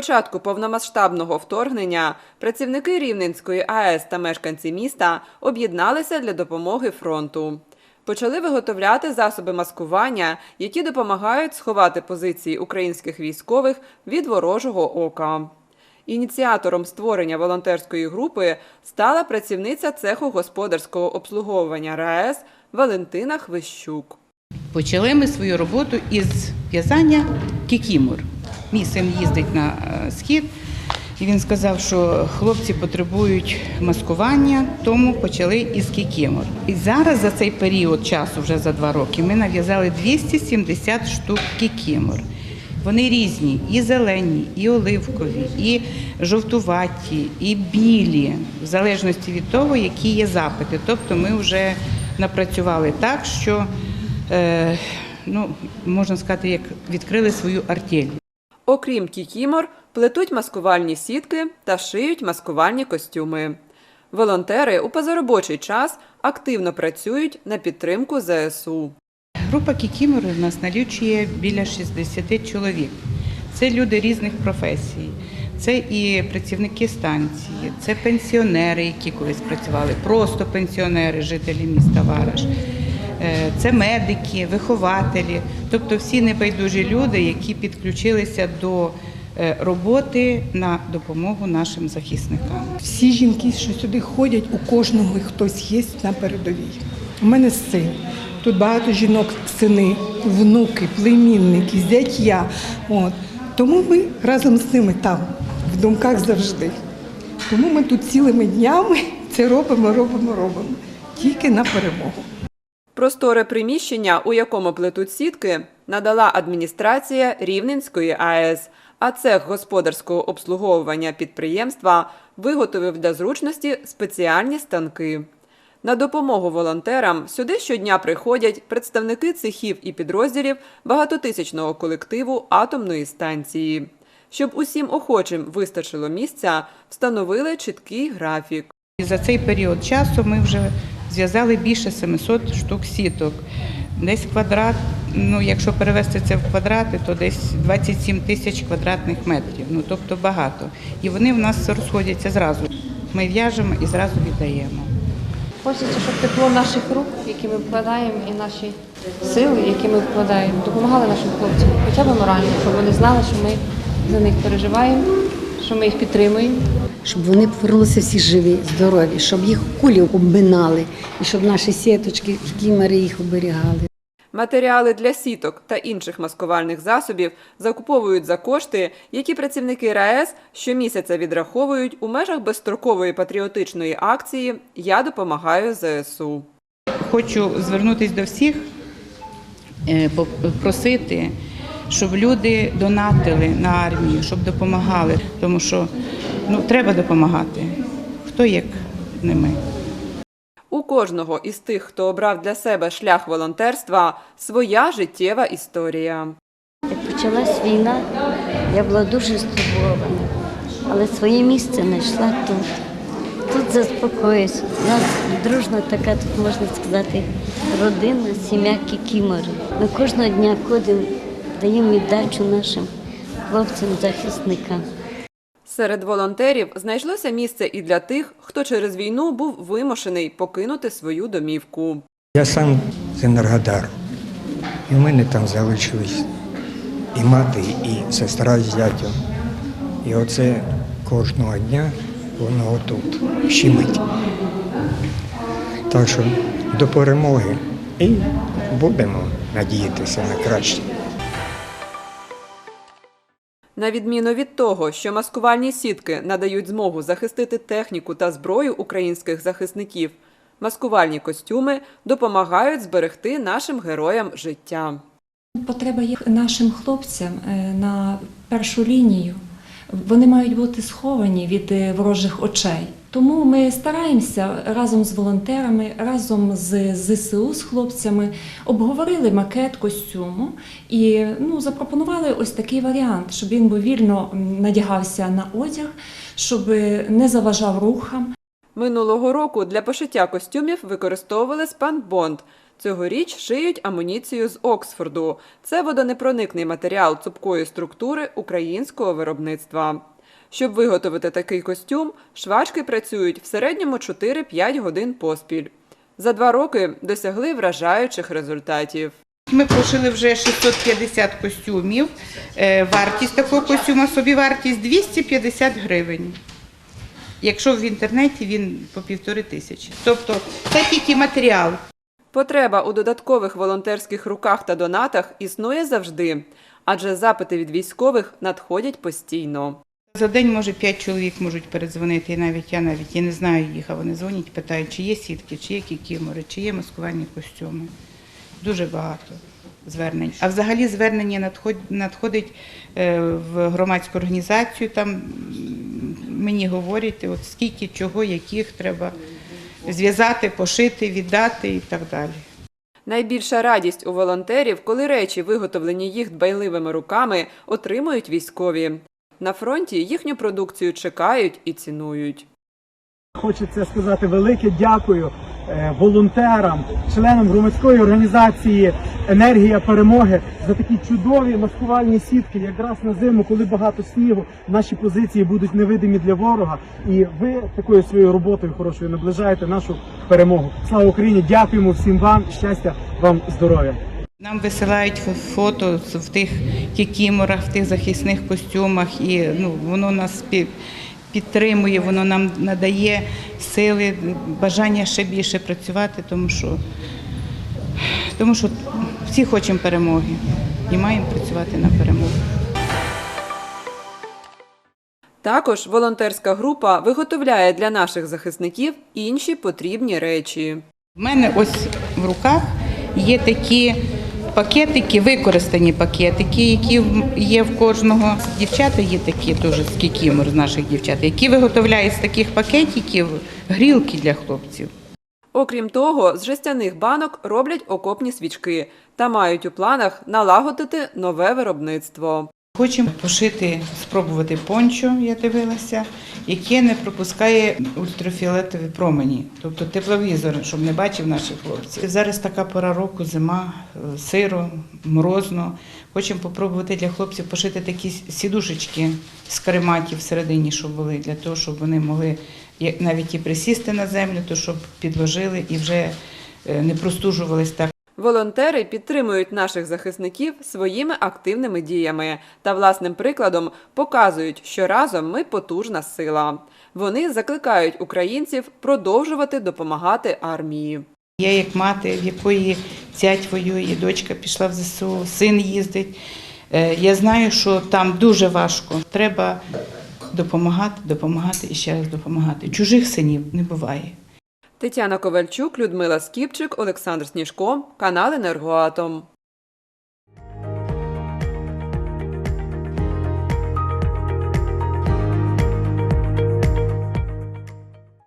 початку повномасштабного вторгнення працівники Рівненської АЕС та мешканці міста об'єдналися для допомоги фронту. Почали виготовляти засоби маскування, які допомагають сховати позиції українських військових від ворожого ока. Ініціатором створення волонтерської групи стала працівниця цеху господарського обслуговування РаЕС Валентина Хвищук. Почали ми свою роботу із в'язання кікімор. Мій син їздить на е, схід, і він сказав, що хлопці потребують маскування, тому почали із кікімор. І зараз за цей період часу, вже за два роки, ми нав'язали 270 штук кікімор. Вони різні, і зелені, і оливкові, і жовтуваті, і білі, в залежності від того, які є запити. Тобто ми вже напрацювали так, що е, ну, можна сказати, як відкрили свою артель. Окрім кікімор, плетуть маскувальні сітки та шиють маскувальні костюми. Волонтери у позаробочий час активно працюють на підтримку ЗСУ. Група кікімори в нас налічує біля 60 чоловік. Це люди різних професій. Це і працівники станції, це пенсіонери, які колись працювали, просто пенсіонери, жителі міста Вараш. Е, Це медики, вихователі, тобто всі небайдужі люди, які підключилися до е, роботи на допомогу нашим захисникам. Всі жінки, що сюди ходять, у кожного хтось є на передовій. У мене син. Тут багато жінок, сини, внуки, племінники, зятя. От. Тому ми разом з ними там, в думках завжди. Тому ми тут цілими днями це робимо, робимо, робимо. Тільки на перемогу. Просторе приміщення, у якому плетуть сітки, надала адміністрація Рівненської АЕС, а цех господарського обслуговування підприємства виготовив для зручності спеціальні станки. На допомогу волонтерам сюди щодня приходять представники цехів і підрозділів багатотисячного колективу атомної станції. Щоб усім охочим вистачило місця, встановили чіткий графік. За цей період часу ми вже зв'язали більше 700 штук сіток. Десь квадрат, ну якщо перевести це в квадрати, то десь 27 тисяч квадратних метрів. Ну тобто багато. І вони в нас розходяться зразу. Ми в'яжемо і зразу віддаємо. Хочеться, щоб тепло наших рук, які ми вкладаємо, і наші сили, які ми вкладаємо, допомагали нашим хлопцям, хоча б морально, щоб вони знали, що ми за них переживаємо, що ми їх підтримуємо. Щоб вони повернулися всі живі, здорові, щоб їх кулі обминали, і щоб наші сіточки, кімери їх оберігали. Матеріали для сіток та інших маскувальних засобів закуповують за кошти, які працівники РаЕС щомісяця відраховують у межах безстрокової патріотичної акції Я допомагаю ЗСУ. Хочу звернутися до всіх, е, попросити, щоб люди донатили на армію, щоб допомагали, тому що ну, треба допомагати. Хто як не ми. У кожного із тих, хто обрав для себе шлях волонтерства, своя життєва історія. Як почалась війна, я була дуже стурбована, але своє місце знайшла тут. Тут заспокоююсь. У нас дружна така, тут можна сказати, родина, сім'я Кікімори. Ми кожного дня ходимо, даємо віддачу нашим хлопцям-захисникам. Серед волонтерів знайшлося місце і для тих, хто через війну був вимушений покинути свою домівку. Я сам з Енергодару. І в мене там залишились і мати, і сестра з зятем. І оце кожного дня воно отут щемить. Так що до перемоги і будемо надіятися на краще. На відміну від того, що маскувальні сітки надають змогу захистити техніку та зброю українських захисників, маскувальні костюми допомагають зберегти нашим героям життя. Потреба є нашим хлопцям е, на першу лінію. Вони мають бути сховані від е, ворожих очей. Тому ми стараємося разом з волонтерами, разом з ЗСУ з хлопцями обговорили макет костюму і ну, запропонували ось такий варіант, щоб він вільно надягався на одяг, щоб не заважав рухам. Минулого року для пошиття костюмів використовували спанбонд. Цьогоріч шиють амуніцію з Оксфорду. Це водонепроникний матеріал цупкої структури українського виробництва. Щоб виготовити такий костюм, швачки працюють в середньому 4-5 годин поспіль. За два роки досягли вражаючих результатів. Ми пошили вже 650 костюмів. Е, Вартість такого костюма, собівартість 250 гривень. Якщо в інтернеті він по півтори тисячі. Тобто це тільки матеріал. Потреба у додаткових волонтерських руках та донатах існує завжди, адже запити від військових надходять постійно. За день, може, 5 чоловік можуть передзвонити, і навіть я навіть я не знаю їх, а вони дзвонять, питають, чи є сітки, чи є кікімори, чи є маскувальні костюми. Дуже багато звернень. А взагалі звернення надходить е, в громадську організацію, там мені говорять, от скільки, чого, яких треба зв'язати, пошити, віддати і так далі. Найбільша радість у волонтерів, коли речі, виготовлені їх дбайливими руками, отримують військові. На фронті їхню продукцію чекають і цінують. Хочеться сказати велике дякую е, волонтерам, членам громадської організації Енергія перемоги за такі чудові маскувальні сітки, якраз на зиму, коли багато снігу, наші позиції будуть невидимі для ворога. І ви такою своєю роботою хорошою наближаєте нашу перемогу. Слава Україні! Дякуємо всім вам, щастя вам, здоров'я! Нам висилають фото в тих кікіморах, в тих захисних костюмах, і ну, воно нас пі- підтримує, воно нам надає сили, бажання ще більше працювати, тому що, тому що всі хочемо перемоги і маємо працювати на перемогу. Також волонтерська група виготовляє для наших захисників інші потрібні речі. У мене ось в руках є такі пакетики, використані пакетики, які є в кожного. Дівчата є такі дуже скікімор з наших дівчат, які виготовляють з таких пакетиків грілки для хлопців. Окрім того, з жестяних банок роблять окопні свічки та мають у планах налагодити нове виробництво. Хочемо пошити, спробувати пончо, я дивилася, яке не пропускає ультрафіолетові промені, тобто тепловізор, щоб не бачив наших хлопців. Зараз така пора року, зима, сиро, морозно. Хочемо спробувати для хлопців пошити такі сідушечки з карематів всередині, щоб були, для того, щоб вони могли навіть і присісти на землю, то щоб підложили і вже е, не простужувались так. Волонтери підтримують наших захисників своїми активними діями та власним прикладом показують, що разом ми потужна сила. Вони закликають українців продовжувати допомагати армії. Я як мати, в якої зять воює, дочка пішла в ЗСУ, син їздить. Е, Я знаю, що там дуже важко. Треба допомагати, допомагати і ще раз допомагати. Чужих синів не буває. Тетяна Ковальчук, Людмила Скіпчик, Олександр Сніжко, канал Енергоатом.